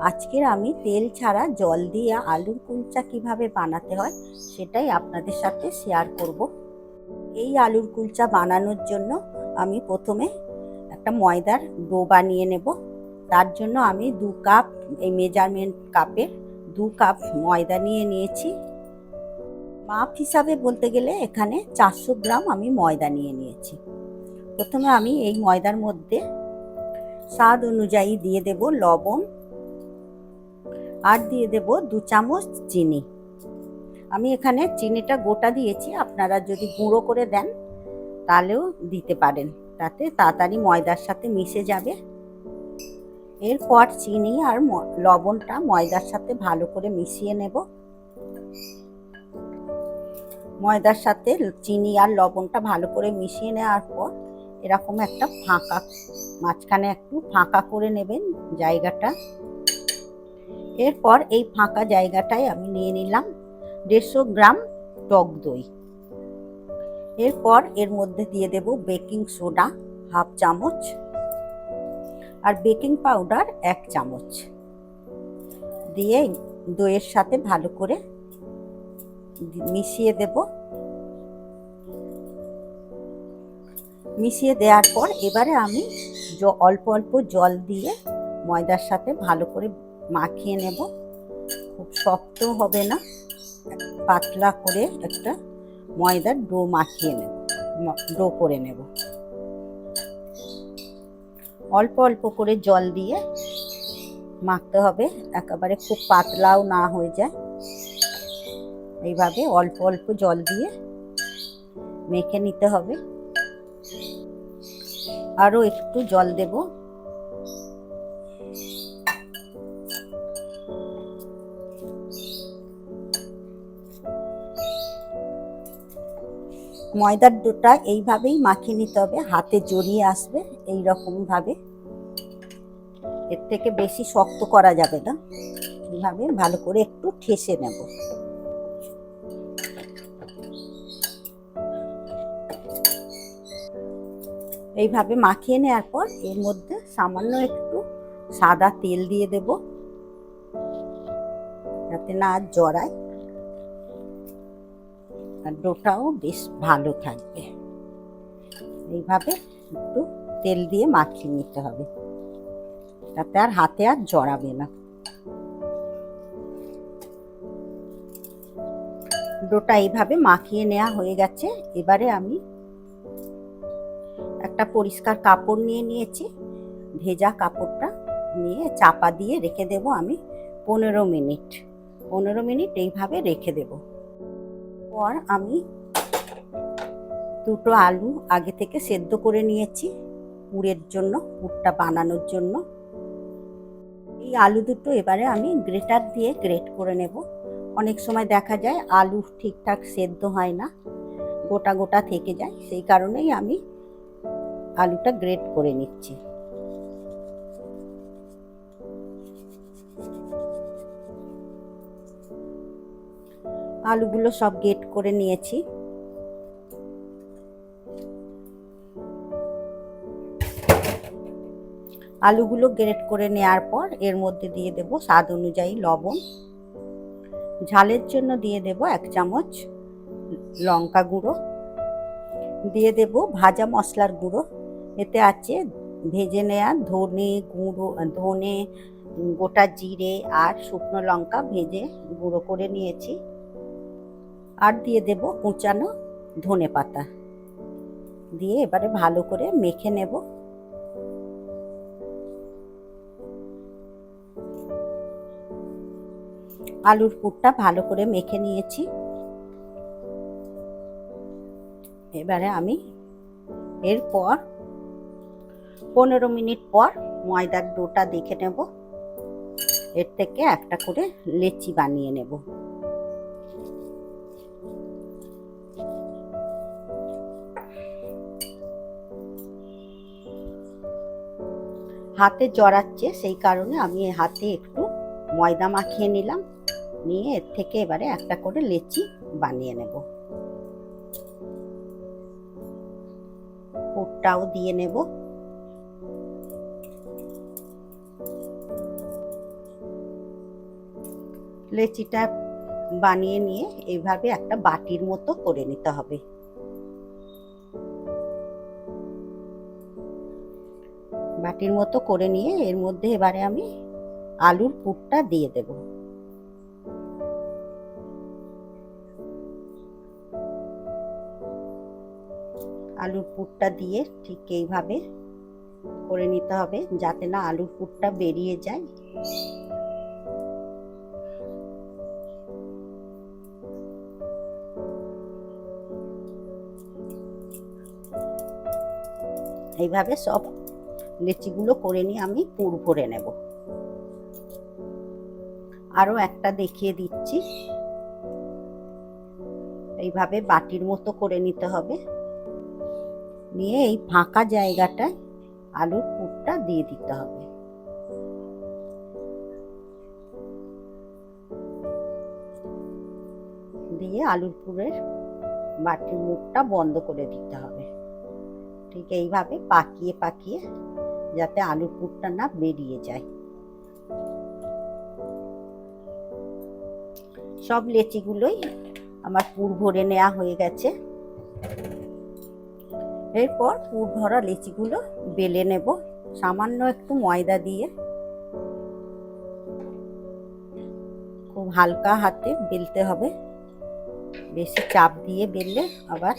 আজকের আমি তেল ছাড়া জল দিয়ে আলুর কুলচা কীভাবে বানাতে হয়, সেটাই আপনাদের সাথে শেয়ার করব। এই আলুর কুলচা বানানোর জন্য আমি প্রথমে একটা ময়দার ডো বানিয়ে নেব। তার জন্য আমি দু কাপ, এই মেজারমেন্ট কাপের দু কাপ ময়দা নিয়ে নিয়েছি। মাপ হিসাবে বলতে গেলে এখানে চারশো গ্রাম আমি ময়দা নিয়ে নিয়েছি। প্রথমে আমি এই ময়দার মধ্যে স্বাদ অনুযায়ী দিয়ে দেব লবণ আর দিয়ে দেব দু চামচ চিনি। আমি এখানে চিনিটা গোটা দিয়েছি, আপনারা যদি গুঁড়ো করে দেন তাহলেও দিতে পারেন। তাতে তাড়াতাড়ি ময়দার সাথে মিশে যাবে। এরপর চিনি আর লবণটা ময়দার সাথে ভালো করে মিশিয়ে নেব। ময়দার সাথে চিনি আর লবণটা ভালো করে মিশিয়ে নেওয়ার পর এরকম একটা ফাঁকা, মাঝখানে একটু ফাঁকা করে নেবেন জায়গাটা। এরপর এই ফাঁকা জায়গাটায় আমি নিয়ে নিলাম, দেড়শো গ্রাম টক দই। এরপর এর মধ্যে দিয়ে দেব বেকিং সোডা, হাফ চামচ আর বেকিং পাউডার এক চামচ। দিয়ে দইয়ের সাথে ভালো করে মিশিয়ে দেবো। মিশিয়ে দেওয়ার পর এবারে আমি অল্প অল্প জল দিয়ে ময়দার সাথে ভালো করে মাখিয়ে নেব। খুব শক্ত হবে না। পাতলা করে একটা ময়দার ডো মাখিয়ে নেব। ডো করে নেব। অল্প অল্প করে জল দিয়ে মাখতে হবে। একেবারে খুব পাতলাও না হয়ে যায়। এইভাবে অল্প অল্প জল দিয়ে মেখে নিতে হবে। আরও একটু জল দেব। ময়দার ডোটা এইভাবেই মাখিয়ে নিতে হবে, হাতে জড়িয়ে আসবে এই রকম ভাবে এর থেকে বেশি শক্ত করা যাবে না, এইভাবে ভালো করে একটু ঠেসে নেব। এইভাবে মাখিয়ে নেওয়ার পর এর মধ্যে সামান্য একটু সাদা তেল দিয়ে দেব, যাতে না জড়ায়। আর ডোটাও বেশ ভালো থাকবে। এইভাবে একটু তেল দিয়ে মাখিয়ে নিতে হবে। তাতে আর হাতে আর জড়াবে না। ডোটা এইভাবে মাখিয়ে নেওয়া হয়ে গেছে। এবারে আমি একটা পরিষ্কার কাপড় নিয়ে নিয়েছি। ভেজা কাপড়টা নিয়ে চাপা দিয়ে রেখে দেব আমি পনেরো মিনিট। পনেরো মিনিট এইভাবে রেখে দেব। পর আমি দুটো আলু আগে থেকে সেদ্ধ করে নিয়েছি পুরের জন্য, পুরটা বানানোর জন্য। এই আলু দুটো এবারে আমি গ্রেটার দিয়ে গ্রেট করে নেব। অনেক সময় দেখা যায় আলু ঠিকঠাক সেদ্ধ হয় না, গোটা গোটা থেকে যায়, সেই কারণেই আমি আলুটা গ্রেট করে নিচ্ছি। আলুগুলো সব গ্রেট করে নিয়েছি। আলুগুলো গ্রেট করে নেওয়ার পর এর মধ্যে দিয়ে দেব স্বাদ অনুযায়ী লবণ। ঝালের জন্য দিয়ে দেব এক চামচ লঙ্কা গুঁড়ো। দিয়ে দেব ভাজা মশলার গুঁড়ো। এতে আছে ভেজে নেওয়া ধনে গুঁড়ো, ধনে, গোটা জিরে আর শুকনো লঙ্কা ভেজে গুঁড়ো করে নিয়েছি। আর দিয়ে দেব কুচানো ধনে পাতা। দিয়ে এবারে ভালো করে মেখে নেব। আলুর পুরটা ভালো করে মেখে নিয়েছি। এবারে আমি এরপর পনেরো মিনিট পর ময়দার ডোটা দেখে নেব। এর থেকে একটা করে লেচি বানিয়ে নেব। হাতে জড়াচ্ছে, সেই কারণে আমি হাতে একটু ময়দা মাখিয়ে নিলাম। নিয়ে এর থেকে এবারে একটা করে লেচি বানিয়ে নেব। পুরটাও দিয়ে নেব। লেচিটা বানিয়ে নিয়ে এইভাবে একটা বাটির মতো করে নিতে হবে। বাটির মতো করে নিয়ে এর মধ্যে এবারে আমি আলুর পুরটা দিয়ে দেব। আলুর পুরটা দিয়ে ঠিক এইভাবে করে নিতে হবে যাতে না আলুর পুরটা বেরিয়ে যায়। এইভাবে সব লেচিগুলো করে নিয়ে আমি পুর ভরে নেব। আরও একটা দেখিয়ে দিচ্ছি। এইভাবে বাটির মতো করে নিতে হবে। নিয়ে এই ফাঁকা জায়গাটায় আলুর পুরটা দিয়ে দিতে হবে। দিয়ে আলুর পুরের বাটির মুখটা বন্ধ করে দিতে হবে। ঠিক এইভাবে পাকিয়ে পাকিয়ে যাতে আলুর পুরটা না বেরিয়ে যায়। সব লেচিগুলোই আমার পুর ভরে নেওয়া হয়ে গেছে। এরপর পুর ভরা লেচিগুলো বেলে নেব, সামান্য একটু ময়দা দিয়ে। খুব হালকা হাতে বেলতে হবে। বেশি চাপ দিয়ে বেললে আবার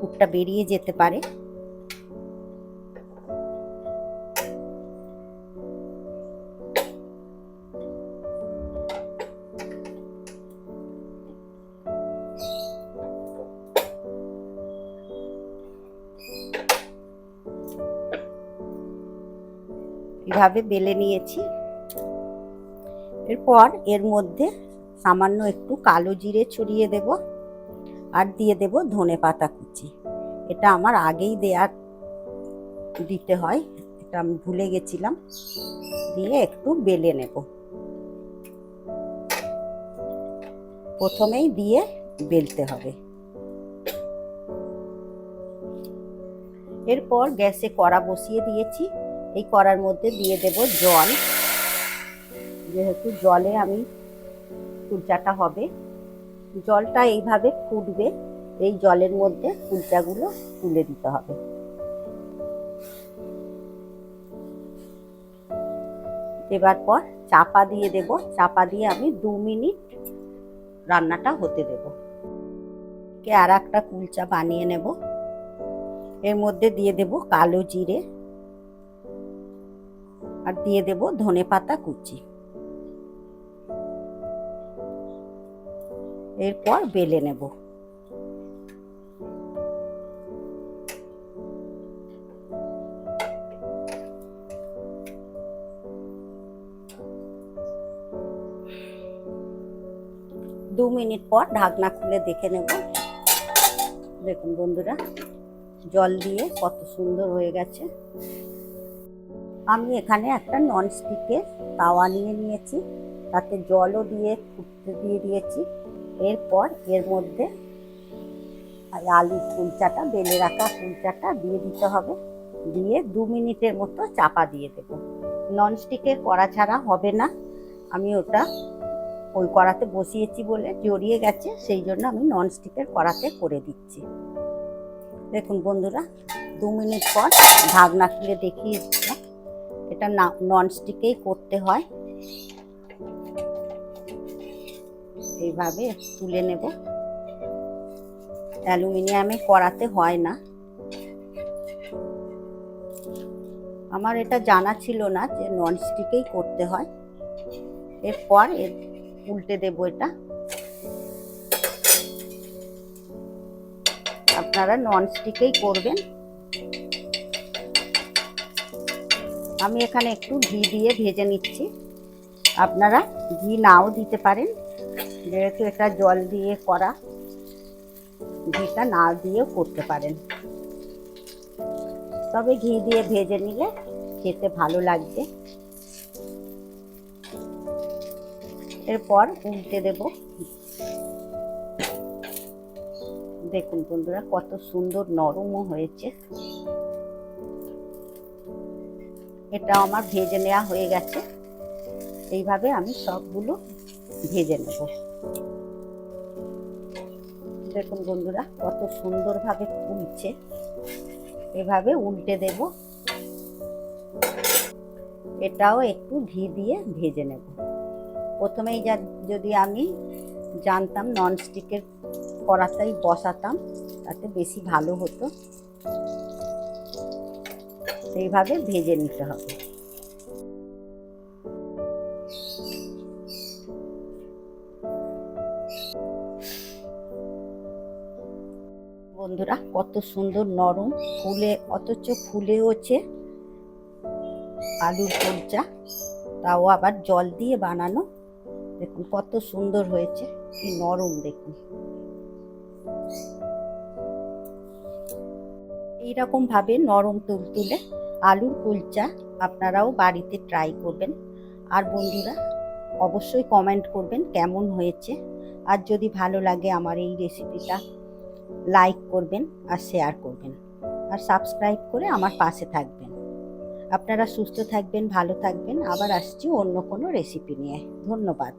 পুরটা বেরিয়ে যেতে পারে। এভাবে বেলে নিয়েছি। এরপর এর মধ্যে সামান্য একটু কালো জিরে ছড়িয়ে দেব আর দিয়ে দেব ধনে পাতা কুচি। এটা আমার আগেই দেয়ার দিতে হয়, এটা আমি ভুলে গেছিলাম। দিয়ে একটু বেলে নেব। প্রথমেই দিয়ে বেলতে হবে। এরপর গ্যাসে কড়া বসিয়ে দিয়েছি। এই কড়ার মধ্যে দিয়ে দেব জল। যেহেতু জলে আমি কুলচাটা হবে, জলটা এইভাবে ফুটবে, এই জলের মধ্যে কুলচাগুলো তুলে দিতে হবে। দেবার পর চাপা দিয়ে দেব, চাপা দিয়ে আমি দু মিনিট রান্নাটা হতে দেব। আর একটা কুলচা বানিয়ে নেব। এর মধ্যে দিয়ে দেব কালো জিরে। আর দিয়ে দেব ধনে পাতা কুচি। এরপর বেলে নেব। দু মিনিট পর ঢাকনা খুলে দেখে নেব। দেখুন বন্ধুরা, জল দিয়ে কত সুন্দর হয়ে গেছে। আমি এখানে একটা ননস্টিকের তাওয়া নিয়ে নিয়েছি। তাতে জলও দিয়ে, ফুটতে দিয়ে দিয়েছি। এরপর এর মধ্যে আলু কুলচাটা, বেলে রাখা কুলচাটা দিয়ে দিতে হবে। দিয়ে দু মিনিটের মতো চাপা দিয়ে দেব। ননস্টিকের কড়া ছাড়া হবে না। আমি ওটা ওই কড়াতে বসিয়েছি বলে জড়িয়ে গেছে। সেই জন্য আমি ননস্টিকের কড়াতে করে দিচ্ছি। দেখুন বন্ধুরা, দু মিনিট পর ঢাকনা খুলে দেখিয়ে এটা না ননস্টিকেই করতে হয়। এইভাবে তুলে নেব। অ্যালুমিনিয়ামে করাতে হয় না। আমার এটা জানা ছিল না যে ননস্টিকেই করতে হয়। এরপর এর উল্টে দেব এটা। আপনারা ননস্টিকেই করবেন। আমি এখানে একটু ঘি দিয়ে ভেজে নিচ্ছি। আপনারা ঘি নাও দিতে পারেন। যেহেতু এটা জল দিয়ে করা, ঘিটা না দিয়েও করতে পারেন। তবে ঘি দিয়ে ভেজে নিলে খেতে ভালো লাগবে। এরপর উল্টে দেব। দেখুন বন্ধুরা, কত সুন্দর নরমও হয়েছে। এটা আমার ভেজে নেওয়া হয়ে গেছে। এইভাবে আমি সবগুলো ভেজে নেব। দেখুন বন্ধুরা, কত সুন্দরভাবে ফুলছে। এভাবে উল্টে দেব। এটাও একটু ঘি দিয়ে ভেজে নেব। প্রথমেই যা, যদি আমি জানতাম ননস্টিকের কড়াতেই বসাতাম, তাতে বেশি ভালো হতো। এইভাবে ভেজে নিতে হবে। বন্ধুরা, কত সুন্দর নরম ফুলে, অথচ ফুলেওছে আলুর কলচা তাও আবার জল দিয়ে বানানো। দেখুন কত সুন্দর হয়েছে, কি নরম দেখুন। এইরকম ভাবে নরম তুলতুলে আলুর কুলচা আপনারাও বাড়িতে ট্রাই করবেন। আর বন্ধুরা, অবশ্যই কমেন্ট করবেন কেমন হয়েছে। আর যদি ভালো লাগে আমার এই রেসিপিটা লাইক করবেন আর শেয়ার করবেন। আর সাবস্ক্রাইব করে আমার পাশে থাকবেন। আপনারা সুস্থ থাকবেন, ভালো থাকবেন। আবার আসছি অন্য কোনো রেসিপি নিয়ে। ধন্যবাদ।